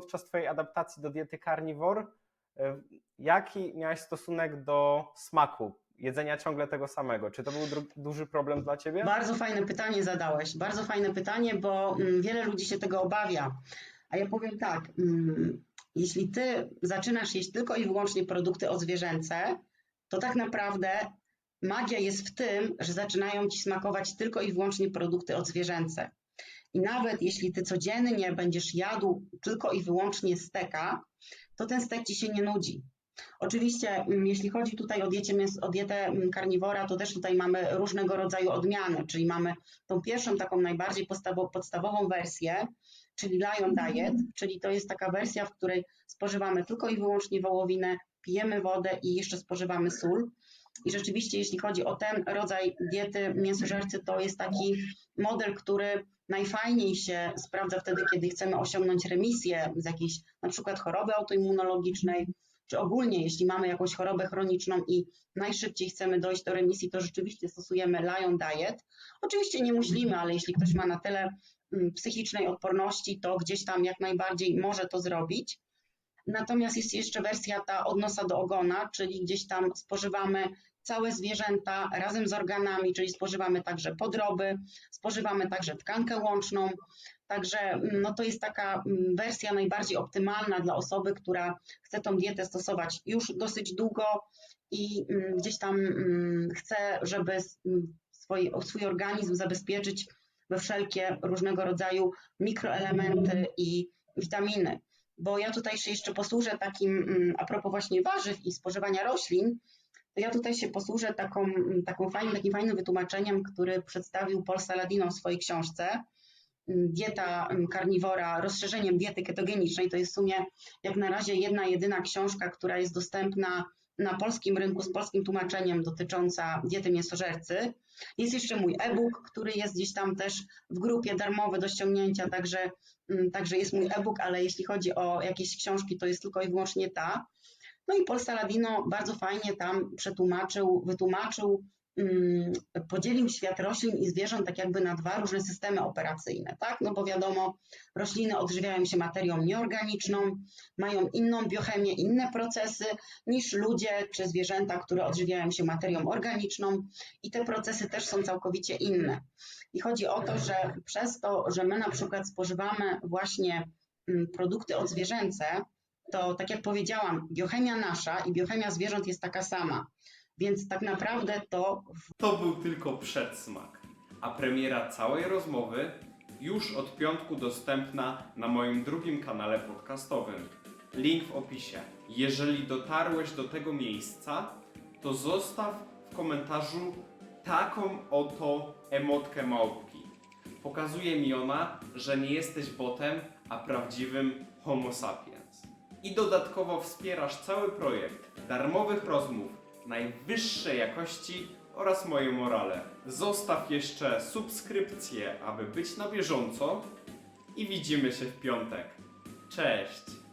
podczas Twojej adaptacji do diety carnivore, e, jaki miałeś stosunek do smaku jedzenia ciągle tego samego? Czy to był duży problem dla Ciebie? Bardzo fajne pytanie zadałeś. Bardzo fajne pytanie, bo mm, wiele ludzi się tego obawia. A ja powiem tak, mm, jeśli ty zaczynasz jeść tylko i wyłącznie produkty odzwierzęce, to tak naprawdę magia jest w tym, że zaczynają ci smakować tylko i wyłącznie produkty odzwierzęce. I nawet jeśli ty codziennie będziesz jadł tylko i wyłącznie steka, to ten stek ci się nie nudzi. Oczywiście, mm, jeśli chodzi tutaj o, diecie, o dietę mm, karniwora, to też tutaj mamy różnego rodzaju odmiany, czyli mamy tą pierwszą, taką najbardziej podstawo- podstawową wersję, czyli Lion Diet, czyli to jest taka wersja, w której spożywamy tylko i wyłącznie wołowinę, pijemy wodę i jeszcze spożywamy sól. I rzeczywiście, jeśli chodzi o ten rodzaj diety mięsożercy, to jest taki model, który najfajniej się sprawdza wtedy, kiedy chcemy osiągnąć remisję z jakiejś na przykład choroby autoimmunologicznej, czy ogólnie, jeśli mamy jakąś chorobę chroniczną i najszybciej chcemy dojść do remisji, to rzeczywiście stosujemy Lion Diet. Oczywiście nie myślimy, ale jeśli ktoś ma na tyle mm, psychicznej odporności, to gdzieś tam jak najbardziej może to zrobić. Natomiast jest jeszcze wersja ta od nosa do ogona, czyli gdzieś tam spożywamy całe zwierzęta razem z organami, czyli spożywamy także podroby, spożywamy także tkankę łączną. Także mm, no to jest taka mm, wersja najbardziej optymalna dla osoby, która chce tą dietę stosować już dosyć długo i mm, gdzieś tam chce, żeby swój, swój organizm zabezpieczyć we wszelkie różnego rodzaju mikroelementy i witaminy. Bo ja tutaj się jeszcze posłużę takim, mm, a propos właśnie warzyw i spożywania roślin, to ja tutaj się posłużę taką, mm, taką fajnym, takim fajnym wytłumaczeniem, który przedstawił Paul Saladino w swojej książce mm, Dieta karniwora, rozszerzeniem diety ketogenicznej. To jest w sumie jak na razie jedna, jedyna książka, która jest dostępna na polskim rynku z polskim tłumaczeniem dotycząca diety mięsożercy. Jest jeszcze mój e-book, który jest gdzieś tam też w grupie darmowy do ściągnięcia, także, mm, także jest mój e-book, ale jeśli chodzi o jakieś książki, to jest tylko i wyłącznie ta. No i Paul Saladino bardzo fajnie tam przetłumaczył, wytłumaczył, podzielił świat roślin i zwierząt tak jakby na dwa różne systemy operacyjne, tak? No bo wiadomo, rośliny odżywiają się materią nieorganiczną, mają inną biochemię, inne procesy niż ludzie czy zwierzęta, które odżywiają się materią organiczną i te procesy też są całkowicie inne. I chodzi o to, że przez to, że my na przykład spożywamy właśnie produkty odzwierzęce, to tak jak powiedziałam, biochemia nasza i biochemia zwierząt jest taka sama. Więc tak naprawdę to To był tylko przedsmak, a premiera całej rozmowy już od piątku dostępna na moim drugim kanale podcastowym. Link w opisie. Jeżeli dotarłeś do tego miejsca, to zostaw w komentarzu taką oto emotkę małpki. Pokazuje mi ona, że nie jesteś botem, a prawdziwym Homo sapiens. I dodatkowo wspierasz cały projekt darmowych rozmów najwyższej jakości oraz moje morale. Zostaw jeszcze subskrypcję, aby być na bieżąco i widzimy się w piątek. Cześć!